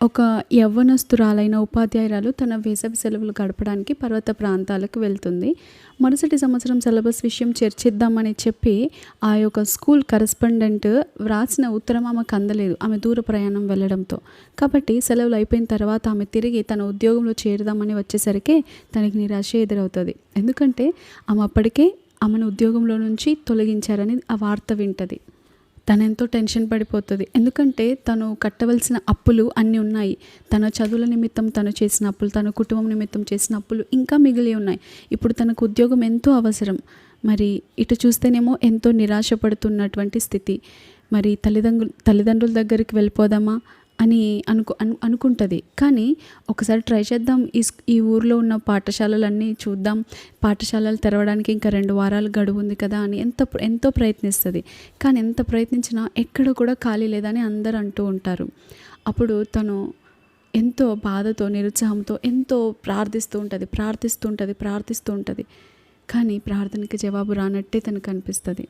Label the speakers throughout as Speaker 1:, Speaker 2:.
Speaker 1: ఒక యవ్వనస్తురాలైన ఉపాధ్యాయురాలు తన వేసవి సెలవులు గడపడానికి పర్వత ప్రాంతాలకు వెళ్తుంది. మరుసటి సంవత్సరం సిలబస్ విషయం చర్చిద్దామని చెప్పి ఆ యొక్క స్కూల్ కరెస్పాండెంట్ వ్రాసిన ఉత్తరం ఆమెకు అందలేదు ఆమె దూర ప్రయాణం వెళ్ళడంతో. కాబట్టి సెలవులు అయిపోయిన తర్వాత ఆమె తిరిగి తన ఉద్యోగంలో చేరుదామని వచ్చేసరికి తనకి నిరాశ ఎదురవుతుంది. ఎందుకంటే ఆమె అప్పటికే ఆమెను ఉద్యోగంలో నుంచి తొలగించారని ఆ వార్త వింటది. తనెంతో ఎంతో టెన్షన్ పడిపోతుంది. ఎందుకంటే తను కట్టవలసిన అప్పులు అన్నీ ఉన్నాయి. తన చదువుల నిమిత్తం తను చేసిన అప్పులు తన కుటుంబం నిమిత్తం చేసిన అప్పులు ఇంకా మిగిలి ఉన్నాయి. ఇప్పుడు తనకు ఉద్యోగం ఎంతో అవసరం. మరి ఇటు చూస్తేనేమో ఎంతో నిరాశపడుతున్నటువంటి స్థితి. మరి తల్లిదండ్రులు తల్లిదండ్రుల దగ్గరికి వెళ్ళిపోదామా? అని అనుకు అను అనుకుంటుంది. కానీ ఒకసారి ట్రై చేద్దాం. ఈ ఈ ఊర్లో ఉన్న పాఠశాలలన్నీ చూద్దాం. పాఠశాలలు తెరవడానికి ఇంకా రెండు వారాలు గడువు ఉంది కదా అని ఎంత ఎంతో ప్రయత్నిస్తుంది. కానీ ఎంత ప్రయత్నించినా ఎక్కడ కూడా ఖాళీ లేదని అందరూ అంటూ ఉంటారు. అప్పుడు తను ఎంతో బాధతో నిరుత్సాహంతో ఎంతో ప్రార్థిస్తూ ఉంటుంది. ప్రార్థిస్తూ ఉంటుంది ప్రార్థిస్తూ ఉంటుంది. కానీ ప్రార్థనకి జవాబు రానట్టే తనకు అనిపిస్తుంది.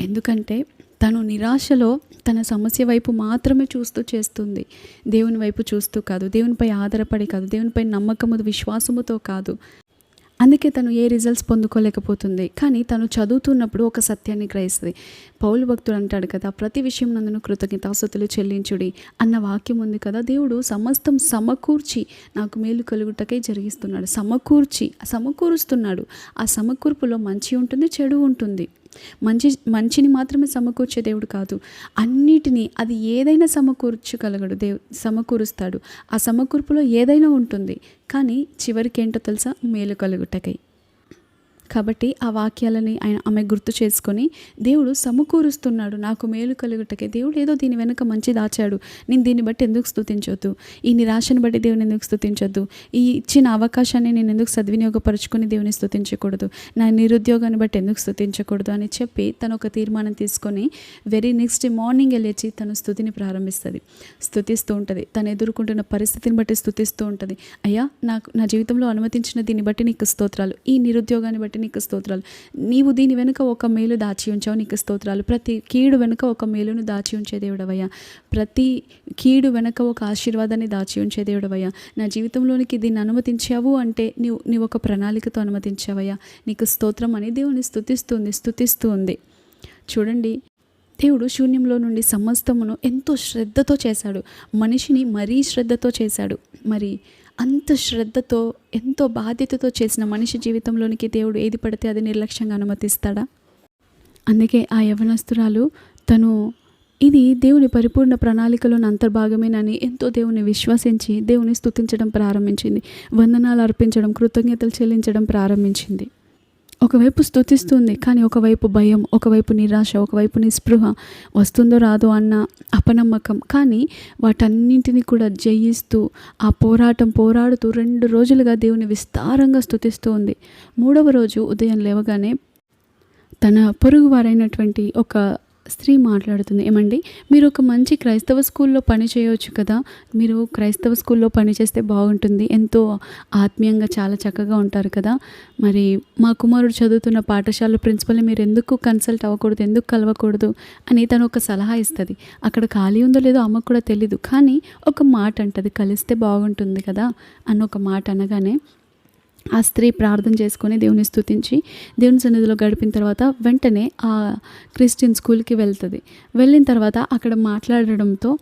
Speaker 1: ఎందుకంటే తను నిరాశలో తన సమస్య వైపు మాత్రమే చూస్తూ చేస్తుంది. దేవుని వైపు చూస్తూ కాదు. దేవునిపై ఆధారపడి కాదు. దేవునిపై నమ్మకము విశ్వాసముతో కాదు. అందుకే తను ఏ రిజల్ట్స్ పొందుకోలేకపోతుంది. కానీ తను చదువుతున్నప్పుడు ఒక సత్యాన్ని గ్రహిస్తుంది. పౌలు భక్తుడు అంటాడు కదా ప్రతి విషయం నందును కృతజ్ఞతాస్తుతులు చెల్లించుడి అన్న వాక్యం ఉంది కదా. దేవుడు సమస్తం సమకూర్చి నాకు మేలు కలుగుటకై జరిగిస్తున్నాడు. సమకూర్చి సమకూరుస్తున్నాడు. ఆ సమకూర్పులో మంచి ఉంటుంది చెడు ఉంటుంది. మంచి మంచిని మాత్రమే సమకూర్చే దేవుడు కాదు. అన్నిటినీ అది ఏదైనా సమకూర్చగలగడు. దేవు సమకూరుస్తాడు. ఆ సమకూర్పులో ఏదైనా ఉంటుంది. కానీ చివరికి ఏంటో తెలుసా? మేలు కలుగుటకై. కాబట్టి ఆ వాక్యాలని ఆయన ఆమె గుర్తు చేసుకొని దేవుడు సమకూరుస్తున్నాడు నాకు మేలు కలుగుటకే. దేవుడు ఏదో దీని వెనుక మంచి దాచాడు. నేను దీన్ని బట్టి ఎందుకు స్థుతించొద్దు ఈ నిరాశను బట్టి దేవుని ఎందుకు స్థుతించొద్దు ఈ ఇచ్చిన అవకాశాన్ని నేను ఎందుకు సద్వినియోగపరుచుకొని దేవుని స్థుతించకూడదు నా నిరుద్యోగాన్ని బట్టి ఎందుకు స్థుతించకూడదు అని చెప్పి తను ఒక తీర్మానం తీసుకొని వెరీ నెక్స్ట్ మార్నింగ్ లేచి తను స్థుతిని ప్రారంభిస్తుంది. స్థుతిస్తూ ఉంటుంది. తను ఎదుర్కొంటున్న పరిస్థితిని బట్టి స్థుతిస్తూ ఉంటుంది. అయ్యా నాకు నా జీవితంలో అనుమతించిన దీన్ని బట్టి నీకు స్తోత్రాలు. ఈ నిరుద్యోగాన్ని బట్టి నీకు స్తోత్రాలు. నీవు దీని వెనుక ఒక మేలు దాచి ఉంచావు. నీకు స్తోత్రాలు. ప్రతి కీడు వెనుక ఒక మేలును దాచి ఉంచే దేవుడవయ్యా. ప్రతి కీడు వెనుక ఒక ఆశీర్వాదాన్ని దాచి ఉంచే దేవుడవయ్యా. నా జీవితంలోనికి దీన్ని అనుమతించావు అంటే నీవు నీవు ఒక ప్రణాళికతో అనుమతించావయ్యా. నీకు స్తోత్రం అని దేవుని స్థుతిస్తుంది స్థుతిస్తుంది ఉంది. చూడండి దేవుడు శూన్యంలో నుండి సమస్తమును ఎంతో శ్రద్ధతో చేశాడు. మనిషిని మరీ శ్రద్ధతో చేశాడు. మరి అంత శ్రద్ధతో ఎంతో బాధ్యతతో చేసిన మనిషి జీవితంలోనికి దేవుడు ఏది పడితే అది నిర్లక్ష్యంగా అనుమతిస్తాడా? అందుకే ఆ యవనస్తురాలు తను ఇది దేవుని పరిపూర్ణ ప్రణాళికలోని అంతర్భాగమేనని ఎంతో దేవుని విశ్వసించి దేవుని స్థుతించడం ప్రారంభించింది. వందనాలు అర్పించడం కృతజ్ఞతలు చెల్లించడం ప్రారంభించింది. ఒకవైపు స్థుతిస్తుంది కానీ ఒకవైపు భయం ఒకవైపు నిరాశ ఒకవైపు నిస్పృహ వస్తుందో రాదో అన్న అపనమ్మకం. కానీ వాటన్నింటినీ కూడా జయిస్తూ ఆ పోరాటం పోరాడుతూ రెండు రోజులుగా దేవుని విస్తారంగా స్థుతిస్తూ ఉంది మూడవ రోజు ఉదయం లేవగానే తన పొరుగువారైనటువంటి ఒక స్త్రీ మాట్లాడుతుంది. ఏమండి? మీరు ఒక మంచి క్రైస్తవ స్కూల్లో పని చేయవచ్చు కదా? మీరు క్రైస్తవ స్కూల్లో పని చేస్తే బాగుంటుంది. ఎంతో ఆత్మీయంగా చాలా చక్కగా ఉంటారు కదా? మరి మా కుమారుడు చదువుతున్న పాఠశాల ప్రిన్సిపల్ని మీరు ఎందుకు కన్సల్ట్ అవ్వకూడదు? ఎందుకు కలవకూడదు? అని తను ఒక సలహా ఇస్తుంది. అక్కడ ఖాళీ ఉందో లేదో అమ్మకు కూడా తెలీదు. కానీ ఒక మాట అంటది కలిస్తే బాగుంటుంది కదా? అని ఒక మాట అనగానే ఆ స్త్రీ ప్రార్థన చేసుకొని దేవుని స్థుతించి దేవుని సన్నిధిలో గడిపిన తర్వాత వెంటనే ఆ క్రిస్టియన్ స్కూల్కి వెళ్తుంది. వెళ్ళిన తర్వాత అక్కడ మాట్లాడడంతో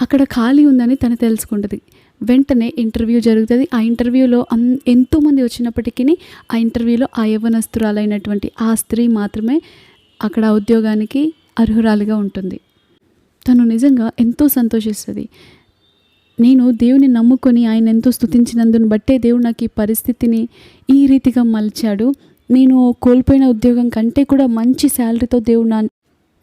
Speaker 1: అక్కడ ఖాళీ ఉందని తను తెలుసుకుంటుంది. వెంటనే ఇంటర్వ్యూ జరుగుతుంది. ఆ ఇంటర్వ్యూలో అన్ ఎంతోమంది వచ్చినప్పటికీ ఆ ఇంటర్వ్యూలో ఆ యవనస్తురాలైనటువంటి ఆ స్త్రీ మాత్రమే అక్కడ ఉద్యోగానికి అర్హురాలిగా ఉంటుంది. తను నిజంగా ఎంతో సంతోషిస్తుంది. నేను దేవుని నమ్ముకొని ఆయన ఎంతో స్తుతించినందును బట్టే దేవుడు నాకు ఈ పరిస్థితిని ఈ రీతిగా మలిచాడు. నేను కోల్పోయిన ఉద్యోగం కంటే కూడా మంచి శాలరీతో దేవుడు నా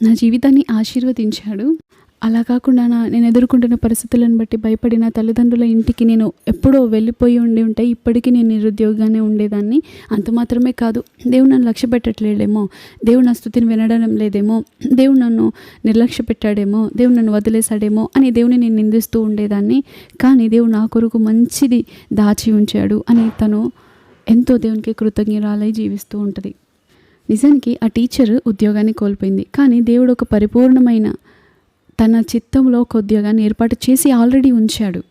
Speaker 1: నా జీవితాన్ని ఆశీర్వదించాడు. అలా కాకుండా నా నేను ఎదుర్కొంటున్న పరిస్థితులను బట్టి భయపడిన తల్లిదండ్రుల ఇంటికి నేను ఎప్పుడో వెళ్ళిపోయి ఉండి ఉంటే ఇప్పటికీ నేను నిరుద్యోగానే ఉండేదాన్ని. అంత మాత్రమే కాదు దేవుడు నన్ను లక్ష్య పెట్టట్లేడేమో దేవుడు నా స్థుతిని వినడం లేదేమో దేవుడు నన్ను నిర్లక్ష్య పెట్టాడేమో దేవుడు నన్ను వదిలేశాడేమో అని దేవుని నేను నిందిస్తూ ఉండేదాన్ని. కానీ దేవుడు నా కొరకు మంచిది దాచి ఉంచాడు అని తను ఎంతో దేవునికి కృతజ్ఞరాలై జీవిస్తూ ఉంటుంది. నిజానికి ఆ టీచర్ ఉద్యోగాన్ని కోల్పోయింది. కానీ దేవుడు ఒక పరిపూర్ణమైన తన చిత్తంలో ఒక ఉద్యోగాన్ని ఏర్పాటు చేసి ఆల్రెడీ ఉంచాడు.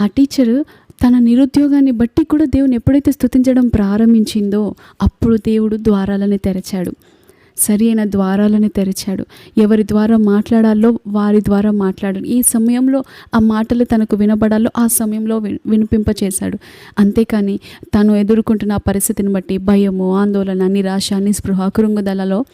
Speaker 1: ఆ టీచరు తన నిరుద్యోగాన్ని బట్టి కూడా దేవుని ఎప్పుడైతే స్తుతించడం ప్రారంభించిందో అప్పుడు దేవుడు ద్వారాలని తెరచాడు. సరి అయిన ద్వారాలని తెరిచాడు. ఎవరి ద్వారా మాట్లాడాలో వారి ద్వారా మాట్లాడాడు ఈ సమయంలో ఆ మాటలు తనకు వినబడాలో ఆ సమయంలో వి వినిపింపచేశాడు. అంతేకాని తను ఎదుర్కొంటున్న పరిస్థితిని బట్టి భయము ఆందోళన నిరాశ నిస్పృహ కృంగుదలలో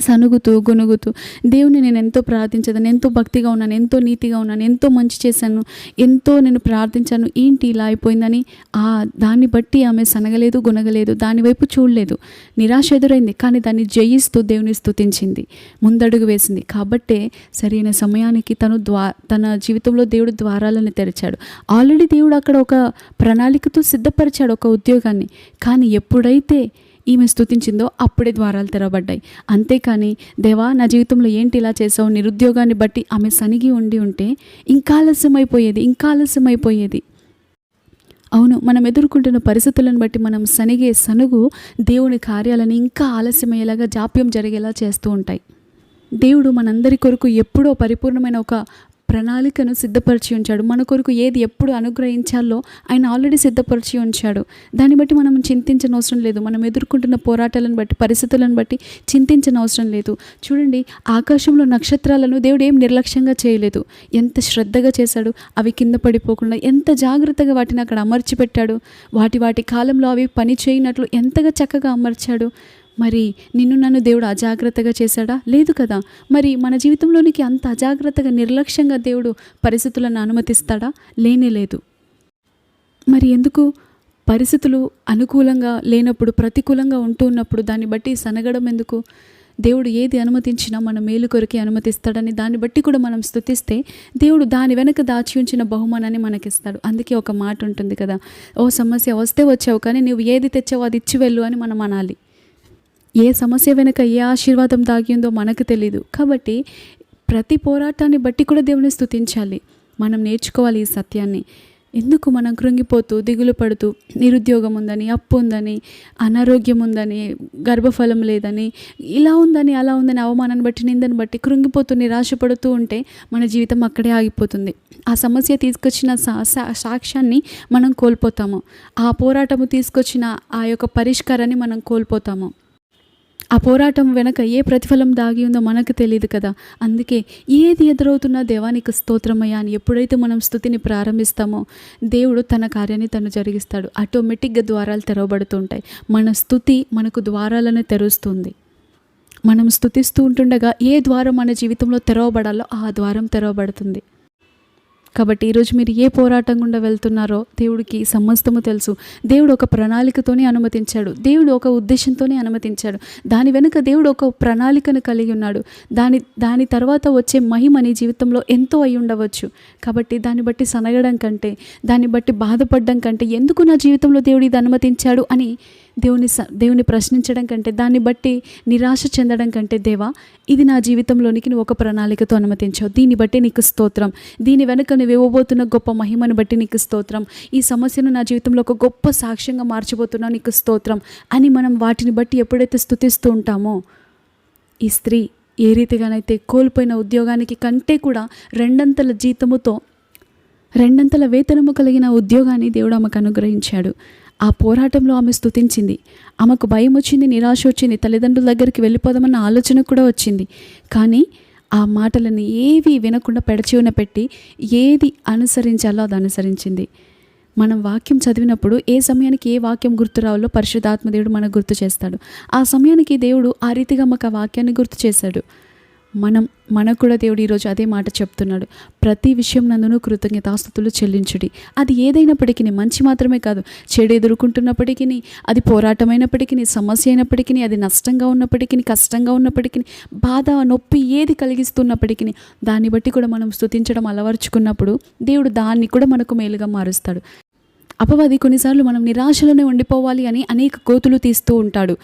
Speaker 1: సనుగుతూ గొనుగుతూ దేవుని నేను ఎంతో ప్రార్థించదాను ఎంతో భక్తిగా ఉన్నాను ఎంతో నీతిగా ఉన్నాను ఎంతో మంచి చేశాను ఎంతో నేను ప్రార్థించాను ఏంటి ఇలా అయిపోయిందని? ఆ దాన్ని బట్టి ఆమె సనగలేదు గునగలేదు దాని వైపు చూడలేదు. నిరాశ ఎదురైంది కానీ దాన్ని జయిస్తూ దేవుని స్థుతించింది ముందడుగు వేసింది. కాబట్టే సరైన సమయానికి తను ద్వా తన జీవితంలో దేవుడు ద్వారాలను తెరిచాడు. ఆల్రెడీ దేవుడు అక్కడ ఒక ప్రణాళికతో సిద్ధపరిచాడు ఒక ఉద్యోగాన్ని. కానీ ఎప్పుడైతే ఈమె స్తుతించిందో అప్పుడే ద్వారాలు తెరవబడ్డాయి. అంతేకాని దేవా నా జీవితంలో ఏంటి ఇలా చేసావు నిరుద్యోగాన్ని బట్టి ఆమె సనిగి ఉండి ఉంటే ఇంకా ఆలస్యం అయిపోయేది ఇంకా ఆలస్యం అయిపోయేది అవును మనం ఎదుర్కొంటున్న పరిస్థితులను బట్టి మనం సనిగే సనుగు దేవుని కార్యాలను ఇంకా ఆలస్యమయ్యేలాగా జాప్యం జరిగేలా చేస్తూ ఉంటాయి. దేవుడు మనందరి కొరకు ఎప్పుడో పరిపూర్ణమైన ఒక ప్రణాళికను సిద్ధపరిచి ఉంచాడు. మన కొరకు ఏది ఎప్పుడు అనుగ్రహించాలో ఆయన ఆల్రెడీ సిద్ధపరిచి ఉంచాడు. దాన్ని బట్టి మనం చింతించిన అవసరం లేదు. మనం ఎదుర్కొంటున్న పోరాటాలను బట్టి పరిస్థితులను బట్టి చింతించిన అవసరం లేదు. చూడండి ఆకాశంలో నక్షత్రాలను దేవుడు ఏం నిర్లక్ష్యంగా చేయలేదు. ఎంత శ్రద్ధగా చేశాడు. అవి కింద పడిపోకుండా ఎంత జాగ్రత్తగా వాటిని అక్కడ అమర్చి పెట్టాడు వాటి వాటి కాలంలో అవి పని చేయనట్లు ఎంతగా చక్కగా అమర్చాడు. మరి నిన్ను నన్ను దేవుడు అజాగ్రత్తగా చేశాడా? లేదు కదా. మరి మన జీవితంలోనికి అంత అజాగ్రత్తగా నిర్లక్ష్యంగా దేవుడు పరిస్థితులను అనుమతిస్తాడా? లేనే లేదు. మరి ఎందుకు? పరిస్థితులు అనుకూలంగా లేనప్పుడు ప్రతికూలంగా ఉంటూ ఉన్నప్పుడు దాన్ని బట్టి సనగడం ఎందుకు? దేవుడు ఏది అనుమతించినా మన మేలు కొరకే అనుమతిస్తాడని దాన్ని బట్టి కూడా మనం స్థుతిస్తే దేవుడు దాని వెనక దాచి ఉంచిన బహుమానాన్ని మనకిస్తాడు. అందుకే ఒక మాట ఉంటుంది కదా ఓ సమస్య వస్తే వచ్చావు కానీ నువ్వు ఏది తెచ్చావో అది ఇచ్చి వెళ్ళు అని మనం అనాలి. ఏ సమస్య వెనుక ఏ ఆశీర్వాదం దాగిందో మనకు తెలీదు. కాబట్టి ప్రతి పోరాటాన్ని బట్టి కూడా దేవుని స్థుతించాలి మనం నేర్చుకోవాలి ఈ సత్యాన్ని. ఎందుకు మనం కృంగిపోతూ దిగులు పడుతూ నిరుద్యోగం ఉందని అప్పు ఉందని అనారోగ్యం ఉందని గర్భఫలం లేదని ఇలా ఉందని అలా ఉందని అవమానాన్ని బట్టి నిందని బట్టి కృంగిపోతూ నిరాశపడుతూ ఉంటే మన జీవితం అక్కడే ఆగిపోతుంది. ఆ సమస్య తీసుకొచ్చిన సా సా- సాక్ష్యాన్ని మనం కోల్పోతాము. ఆ పోరాటము తీసుకొచ్చిన ఆ యొక్క పరిష్కారాన్ని మనం కోల్పోతాము. ఆ పోరాటం వెనక ఏ ప్రతిఫలం దాగి ఉందో మనకు తెలియదు కదా. అందుకే ఏది ఎదురవుతున్నా దేవానికి స్తోత్రమయ్యా అని ఎప్పుడైతే మనం స్థుతిని ప్రారంభిస్తామో దేవుడు తన కార్యాన్ని తను జరిగిస్తాడు. ఆటోమేటిక్గా ద్వారాలు తెరవబడుతూ ఉంటాయి మన స్థుతి మనకు ద్వారాలను తెరుస్తుంది. మనం స్థుతిస్తూ ఉంటుండగా ఏ ద్వారం మన జీవితంలో తెరవబడాలో ఆ ద్వారం తెరవబడుతుంది. కాబట్టి ఈరోజు మీరు ఏ పోరాటం గుండా వెళ్తున్నారో దేవుడికి సమస్తము తెలుసు. దేవుడు ఒక ప్రణాళికతోనే అనుమతించాడు. దేవుడు ఒక ఉద్దేశంతోనే అనుమతించాడు. దాని వెనుక దేవుడు ఒక ప్రణాళికను కలిగి ఉన్నాడు. దాని దాని తర్వాత వచ్చే మహిమ నీ జీవితంలో ఎంతో అయి ఉండవచ్చు. కాబట్టి దాన్ని బట్టి సనగడం కంటే దాన్ని బట్టి బాధపడడం కంటే ఎందుకు నా జీవితంలో దేవుడు ఇది అనుమతించాడు అని దేవుని దేవుని ప్రశ్నించడం కంటే దాన్ని బట్టి నిరాశ చెందడం కంటే దేవా ఇది నా జీవితంలోనికి నువ్వు ఒక ప్రణాళికతో అనుమతించావు. దీన్ని బట్టి నీకు స్తోత్రం. దీని వెనుక నువ్వు ఇవ్వబోతున్న గొప్ప మహిమను బట్టి నీకు స్తోత్రం. ఈ సమస్యను నా జీవితంలో ఒక గొప్ప సాక్ష్యంగా మార్చిపోతున్నావు నీకు స్తోత్రం. అని మనం వాటిని బట్టి ఎప్పుడైతే స్థుతిస్తూ ఉంటామో ఈ స్త్రీ ఏ రీతిగానైతే కోల్పోయిన ఉద్యోగానికి కంటే కూడా రెండంతల జీతముతో రెండంతల వేతనము కలిగిన ఉద్యోగాన్ని దేవుడు ఆమెకు అనుగ్రహించాడు. ఆ పోరాటంలో ఆమె స్తుతించింది. ఆమెకు భయం వచ్చింది నిరాశ వచ్చింది తల్లిదండ్రుల దగ్గరికి వెళ్ళిపోదామన్న ఆలోచన కూడా వచ్చింది. కానీ ఆ మాటలను ఏవి వినకుండా పెడచెవిన పెట్టి ఏది అనుసరించాలో అది అనుసరించింది. మనం వాక్యం చదివినప్పుడు ఏ సమయానికి ఏ వాక్యం గుర్తు రావాలో పరిశుద్ధాత్మ దేవుడు మనకు గుర్తు చేస్తాడు. ఆ సమయానికి దేవుడు ఆ రీతిగా మాకు ఆ వాక్యాన్ని గుర్తు చేశాడు. మనం మనకు కూడా దేవుడు ఈరోజు అదే మాట చెప్తున్నాడు. ప్రతి విషయం నందును కృతజ్ఞతాస్తుతులు చెల్లించుడి. అది ఏదైనప్పటికీ మంచి మాత్రమే కాదు. చెడు ఎదుర్కొంటున్నప్పటికీ అది పోరాటమైనప్పటికీ సమస్య అయినప్పటికీ అది నష్టంగా ఉన్నప్పటికీ కష్టంగా ఉన్నప్పటికీ బాధ నొప్పి ఏది కలిగిస్తున్నప్పటికీ దాన్ని బట్టి కూడా మనం స్తుతించడం అలవర్చుకున్నప్పుడు దేవుడు దాన్ని కూడా మనకు మేలుగా మారుస్తాడు. అపవాది కొన్నిసార్లు మనం నిరాశలోనే ఉండిపోవాలి అని అనేక కోతులు తీస్తూ ఉంటాడు.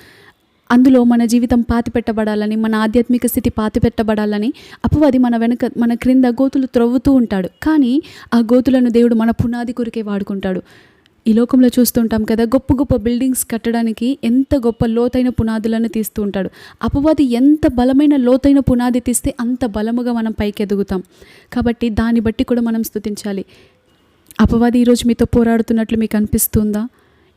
Speaker 1: అందులో మన జీవితం పాతిపెట్టబడాలని మన ఆధ్యాత్మిక స్థితి పాతిపెట్టబడాలని అపవాది మన వెనక మన క్రింద గోతులు త్రవ్వుతూ ఉంటాడు. కానీ ఆ గోతులను దేవుడు మన పునాది కొరికే వాడుకుంటాడు. ఈ లోకంలో చూస్తుంటాం కదా గొప్ప గొప్ప బిల్డింగ్స్ కట్టడానికి ఎంత గొప్ప లోతైన పునాదులను తీస్తూ ఉంటాడు. అపవాది ఎంత బలమైన లోతైన పునాది తీస్తే అంత బలముగా మనం పైకి ఎదుగుతాం కాబట్టి దాన్ని బట్టి కూడా మనం స్తుతించాలి. అపవాది ఈరోజు మీతో పోరాడుతున్నట్లు మీకు అనిపిస్తుందా?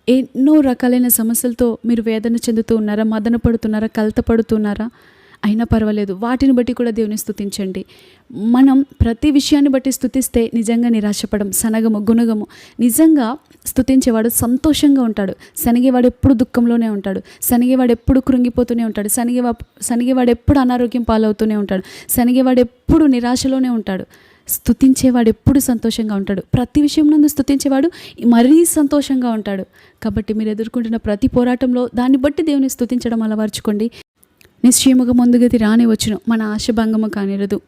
Speaker 1: ఎన్నో రకాలైన సమస్యలతో మీరు వేదన చెందుతూ ఉన్నారా మదన పడుతున్నారా కలత పడుతున్నారా? అయినా పర్వాలేదు. వాటిని బట్టి కూడా దేవుని స్థుతించండి మనం ప్రతి విషయాన్ని బట్టి స్థుతిస్తే నిజంగా నిరాశపడం సనగము గుణగము. నిజంగా స్థుతించేవాడు సంతోషంగా ఉంటాడు. శనిగేవాడు ఎప్పుడు దుఃఖంలోనే ఉంటాడు. శనిగేవాడు ఎప్పుడు కృంగిపోతూనే ఉంటాడు. శనిగేవా శనిగేవాడు ఎప్పుడు అనారోగ్యం పాలవుతూనే ఉంటాడు. శనిగేవాడు ఎప్పుడు నిరాశలోనే ఉంటాడు. స్థుతించేవాడు ఎప్పుడు సంతోషంగా ఉంటాడు. ప్రతి విషయం నందు స్థుతించేవాడు మరీ సంతోషంగా ఉంటాడు. కాబట్టి మీరు ఎదుర్కొంటున్న ప్రతి పోరాటంలో దాన్ని బట్టి దేవుని స్థుతించడం అలవర్చుకోండి. నిశ్చయముగా ముందుగది రాని వచ్చును మన ఆశభంగము కానిరదు.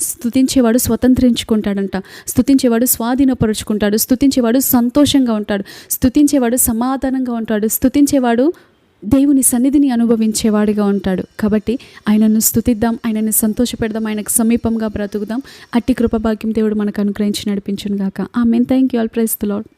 Speaker 1: స్థుతించేవాడు స్వతంత్రించుకుంటాడంట. స్థుతించేవాడు స్వాధీనపరుచుకుంటాడు. స్థుతించేవాడు సంతోషంగా ఉంటాడు. స్థుతించేవాడు సమాధానంగా ఉంటాడు. స్థుతించేవాడు దేవుని సన్నిధిని అనుభవించేవాడిగా ఉంటాడు. కాబట్టి ఆయనను స్థుతిద్దాం ఆయనను సంతోషపెడదాం ఆయనకు సమీపంగా బ్రతుకుదాం. అట్టి కృపభాగ్యం దేవుడు మనకు అనుగ్రహించి నడిపించును గాక amen thank you all praise the Lord